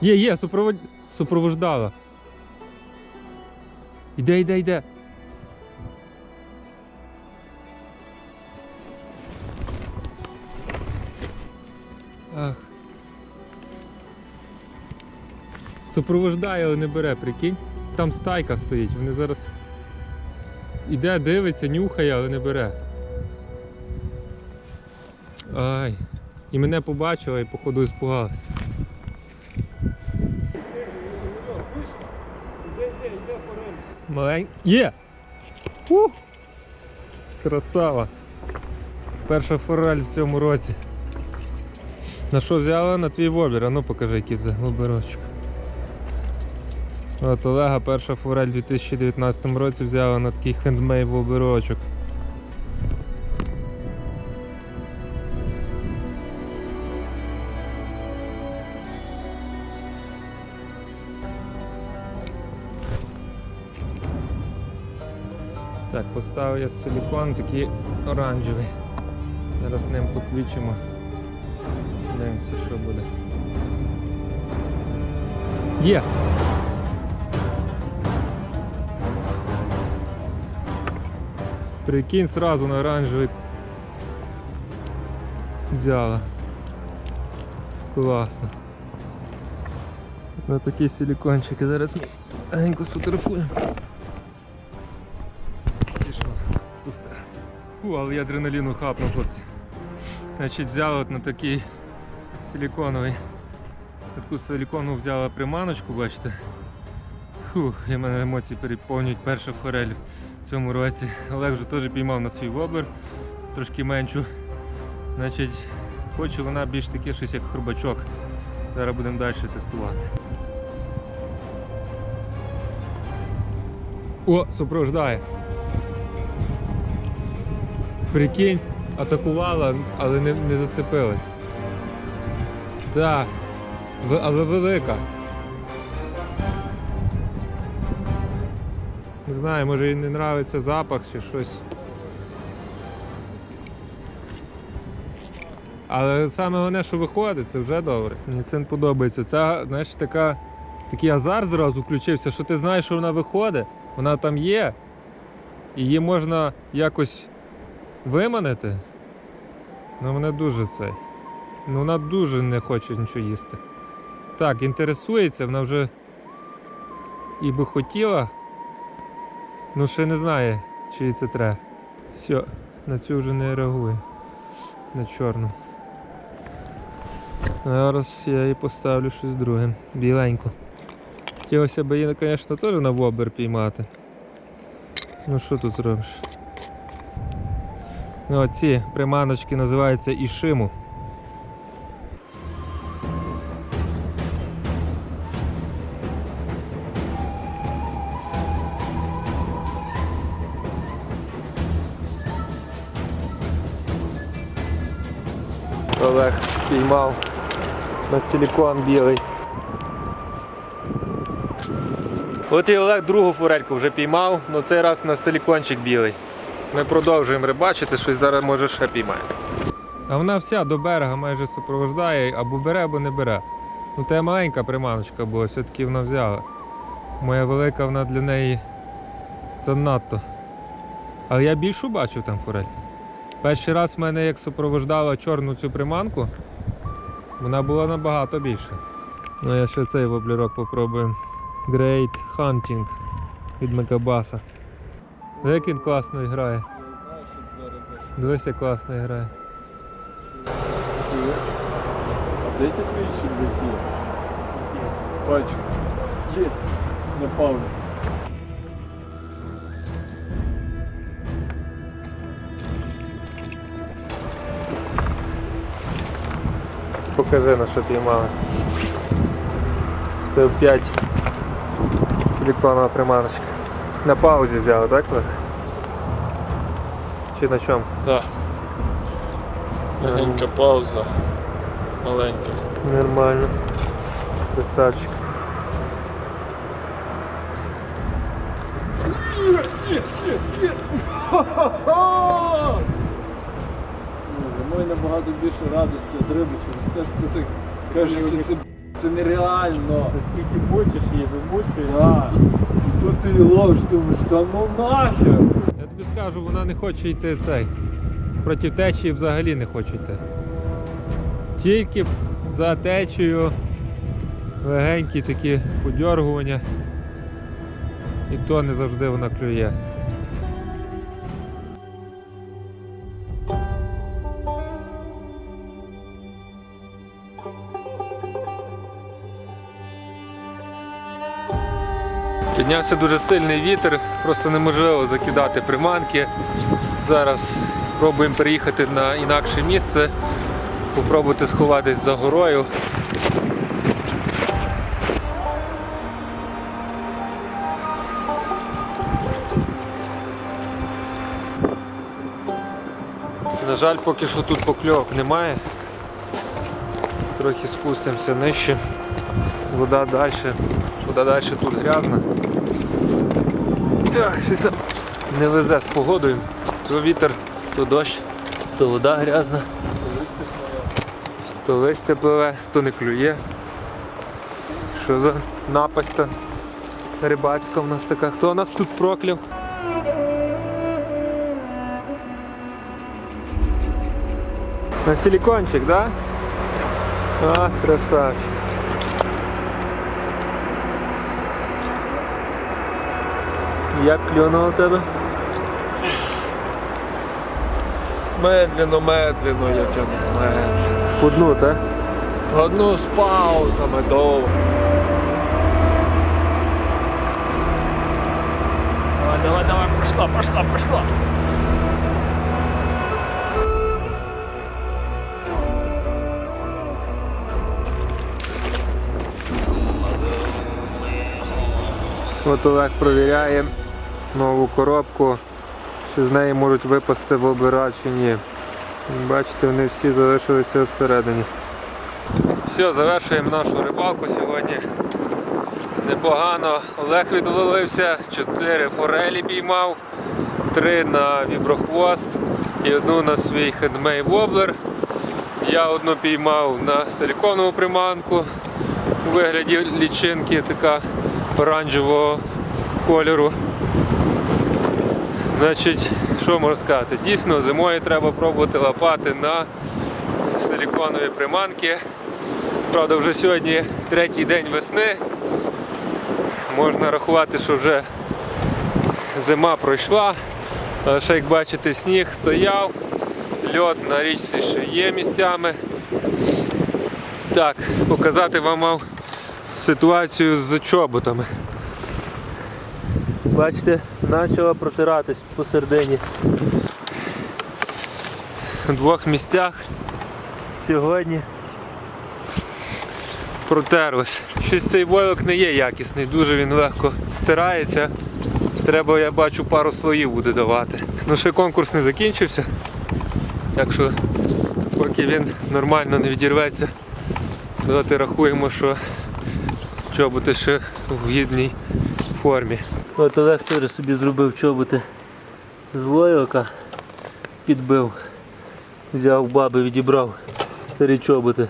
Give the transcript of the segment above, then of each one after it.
Є, є, супровод... супровождала. Іде, йде, йде. Ах. Супровождає, але не бере, прикинь. Там стайка стоїть, вони зараз. Іде, дивиться, нюхає, але не бере. Ай. І мене побачила і походу іспугалася. Малень... Є! Ух! Красава! Перша форель в цьому році. На що взяла? На твій вобір, а ну покажи, який це вобірочок. От Олега перша форель у 2019 році взяла на такий хендмейд вобірочок. Так, поставив я силікон такий оранжевий. Зараз ним поквічимо. Дивимося, що буде. Є! Прикинь, сразу на оранжевий взяла. Класно. На такі силікончики. Зараз ми легенько сфотографуємо. Але я адреналіну хапнув, хлопці. Значить, взяла от на такий силіконовий. Таку силікону взяла приманочку, бачите. Фух, і мене емоції переповнюють перша форель в цьому році. Олег вже теж піймав на свій воблер, трошки меншу. Значить, хоче вона більш таке щось як хрубачок. Зараз будемо далі тестувати. О, супровождає. Прикинь, атакувала, але не, не зацепилась. Так, в- але велика. Не знаю, може їй не нравиться запах чи щось. Але саме головне, що виходить, це вже добре. Мені син подобається. Ця, знаєш, така, такий азарт зразу включився, що ти знаєш, що вона виходить, вона там є, і її можна якось виманити. Ну вона дуже цей. Ну вона дуже не хоче нічого їсти. Так, інтересується, вона вже і би хотіла. Ну ще не знає, чи їй це треба. Все, на цю вже не реагує. На чорну. Зараз я їй поставлю щось друге. Біленьку. Хотілося б її, звісно, теж на вобер піймати. Ну що тут зробиш? Ну, Оці приманочки називаються ішиму. Олег піймав на силікон білий. От і Олег другу форельку вже піймав, але цей раз на силікончик білий. Ми продовжуємо рибачити, щось зараз може ще піймає. А вона вся до берега майже супровождає, або бере, або не бере. Ну це маленька приманочка була, все-таки вона взяла. Моя велика вона для неї занадто. Але я більшу бачив там форель. Перший раз в мене як супровождала чорну цю приманку, вона була набагато більше. Ну я ще цей воблерок попробую. Great Hunting від Мегабаса. Як він класно грає. Дивись, як класно грає. Де ці твої черв'яки? Пачку. Є. На паузі. Покажи на що піймали. Це в 5 силіконова приманочка. На паузі взяли, так? Чи на чому? Так. Легенька пауза. Маленька. Нормально. Красавчик. Ха-ха-ха! набагато більше радості від риби через те, що це так кажеться, це, це нереально. Скільки хочеш її. І тут ти її ловиш, думаєш, та ну нахер. Я тобі скажу, вона не хоче йти цей. Проти течії взагалі не хоче йти. Тільки за течією легенькі такі подьоргування. І то не завжди вона клює. Піднявся дуже сильний вітер, просто неможливо закидати приманки. Зараз пробуємо переїхати на інакше місце, попробувати сховатись за горою. На жаль, поки що тут покльовок немає. Трохи спустимося нижче. Вода далі. Вода далі тут там Не везе з погодою. То вітер, то дощ, то вода грязна, то листя пливе, то не клює. Що за напасть та рибацька в нас така? Хто нас тут прокляв? На силикончик, да? Ах, красавчик. Як клюнуло у тебе? Медленно, медленно я тягну. Медленно. Одну, так? Одну з паузами довго. Давай, давай, давай, пошла, пошла, пошла. От Олег провіряє нову коробку, чи з неї можуть випасти воблера чи ні. Бачите, вони всі залишилися всередині. Все, завершуємо нашу рибалку сьогодні. Непогано. Олег відловився, 4 форелі піймав, 3 на віброхвост і одну на свій хедмей воблер. Я одну піймав на силіконову приманку у вигляді лічинки, така оранжевого кольору. Значить, що можна сказати? Дійсно, зимою треба пробувати лапати на силіконові приманки. Правда, вже сьогодні третій день весни. Можна рахувати, що вже зима пройшла. Але ще як бачите, сніг стояв, льод на річці ще є місцями. Так, показати вам мав ситуацію з чоботами. Бачите, почала протиратись посередині. В двох місцях сьогодні протерлось. Щось цей войлок не є якісний, дуже він легко стирається. Треба, я бачу, пару слоїв буде давати. Ну ще конкурс не закінчився. Так що поки він нормально не відірветься, давайте рахуємо, що чоботи ще в гідній формі. От Олег теж собі зробив чоботи з войлока, підбив, взяв баби, відібрав старі чоботи.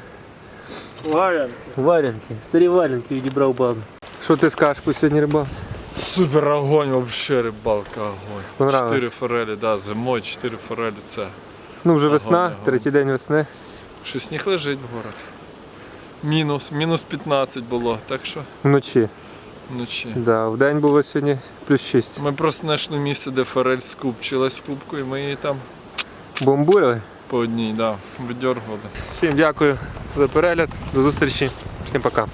Варянки. Варянки, старі варянки відібрав баби. Що ти скажеш по сьогодні рибалці? Супер огонь, вообще рибалка огонь. Понравилось? Чотири форелі, да, зимою чотири форелі це. Ну вже Огонь, весна, огонь. третій день весни. Що сніг лежить в город. Мінус, мінус 15 було, так що Вночі. Вночі. Да, в день було сьогодні плюс 6. Ми просто знайшли місце, де форель скупчилась в кубку, і ми її там Бомбурили. по одній, да, видергували. Всім дякую за перегляд. До зустрічі. Всім пока.